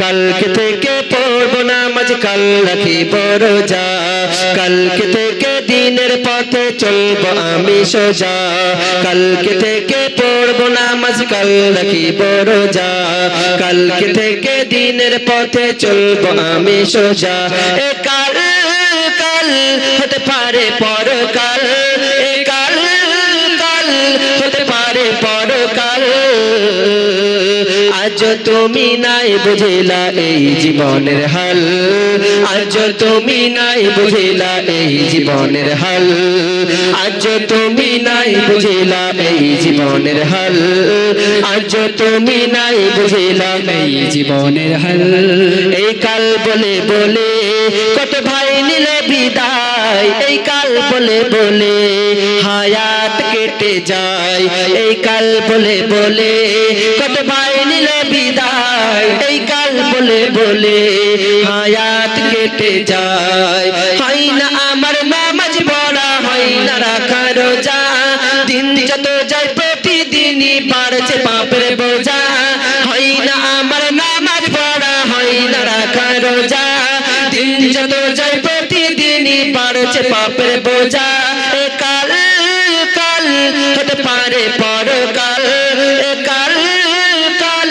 কালকে থেকে পড়ব নামাজ, কাল রাখিব রোজা কালকে থেকে দিনের পথে চলব আমি সোজা। কালকে থেকে পড়ব নামাজ, কাল রাখিব রোজা কালকে থেকে দিনের পথে চলব আমি সোজা। কাল কাল হতে পারে পরকাল। আজ তুমি নাই বুঝিলা এই জীবনের হাল। আজ তুমি নাই বুঝিলা এই জীবনের হাল। আজ তুমি নাই বুঝিলা এই জীবনের হাল। আজ তুমি নাই বুঝিলা এই জীবনের হাল। এই কাল বলে বলে কত ভাই নিল বিদায়, এই কাল বলে বলে হায়াত কেটে যায়। এই কাল বলে বলে কত ভাই নিল বিদায়, এই কাল বলে বলে হায়াত কেটে যায়। হয় না আমার নামাজ পড়া, হয় না রাখা রোজা। দিন যত যায় প্রতিদিনই বাড়ছে পাপের বোঝা। হয় না আমার নামাজ পড়া, হয় না রাখা রোজা। দিন যত যায় বাড়ছে পাপের বোঝা। এ কাল কাল, হতে পারে পরকাল। এ কাল কাল,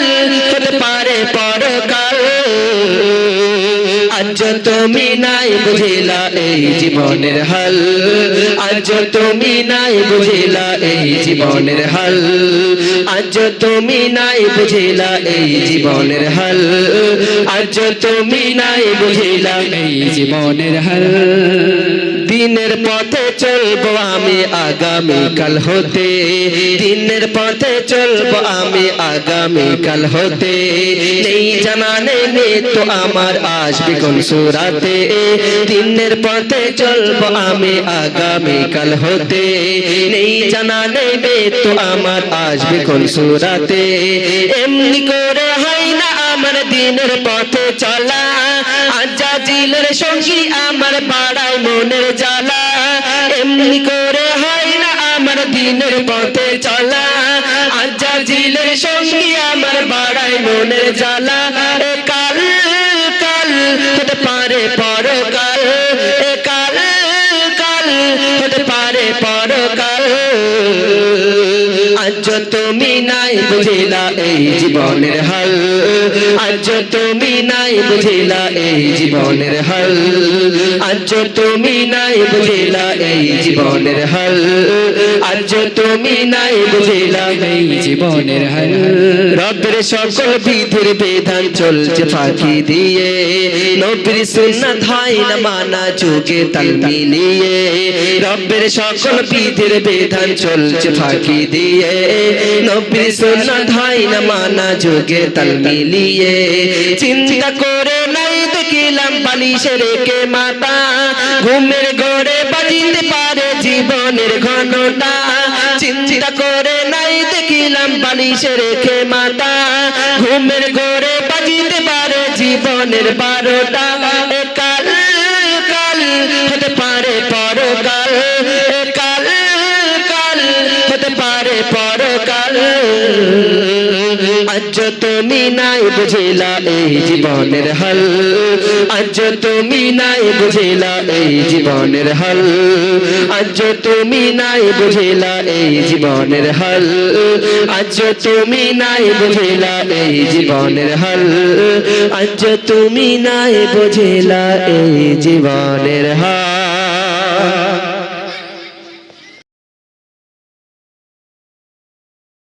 হতে পারে পরকাল। আজ তুমি নাই বুঝিলা এই জীবনের হাল। আজ তুমি নাই বুঝিলা এই জীবনের হাল। আজ তুমি নাই বুঝিলা এই জীবনের হাল। আজ তুমি নাই বুঝিলা এই জীবনের হাল। দিনের পথে চলবো আমি আগামী কাল হতে। দিনের পথে চলবো আমি আগামী কাল হতে। নেই জানানে তো আমার আসবে কোন সুরাতে। দিনের পথে চলবো আমি আগামী কাল হতে। নেই জানানে তো আমার আসবে কোন সুরাতে। এমনি করে না দিনের পথে চলা আজা জিলের সঙ্গী আমার পাড়ায় মনের জ্বালা। এমনি করে হয় না আমার দিনের পথে চলা আজা জিলের সঙ্গী আমার পাড়ায় মনের জ্বালা। কাল কাল পারে পরকাল, এ কাল কাল হতে পারে পরকাল। আজ তুমি নাই বুঝিলা এই জীবনের হাল। আজ তুমি নাই বুঝিলা এই জীবনের হাল। আজ তুমি নাই বুঝিলা এই জীবনের হাল। আজ তুমি নাই বুঝিলা এই জীবনের হাল। রবের সকল বিধির বিধান চলছে দিয়ে। নবীর সুন্নাত হয় না মানা যুগে রবের সকল বিধির চলছে ফাঁকি দিয়ে। নবীর সুন্নাত হয় না মানা যুগে তাল মিলিয়ে চিন্তা করে নাই, দেখিলাম বালিশে রেখে মাতা। ঘুমের গড়ে বাজিতে পারে জীবনের ঘনটা চিন্তা করে নাই, দেখিলাম বালিশে রেখে মাতা। ঘুমের ঘরে বাজিতে পারে জীবনের বারোটা। কাল কাল পরকাল। কাল কাল, হতে পারে পরকাল। আজ তুমি নাই বুঝিলা এই জীবনের হাল। আজ তুমি নাই বুঝিলা এই জীবনের হাল। আজ তুমি নাই বুঝিলা এই জীবনের হাল। আজ তুমি নাই বুঝিলা এই জীবনের হাল। আজ তুমি নাই বুঝিলা এই জীবনের হাল।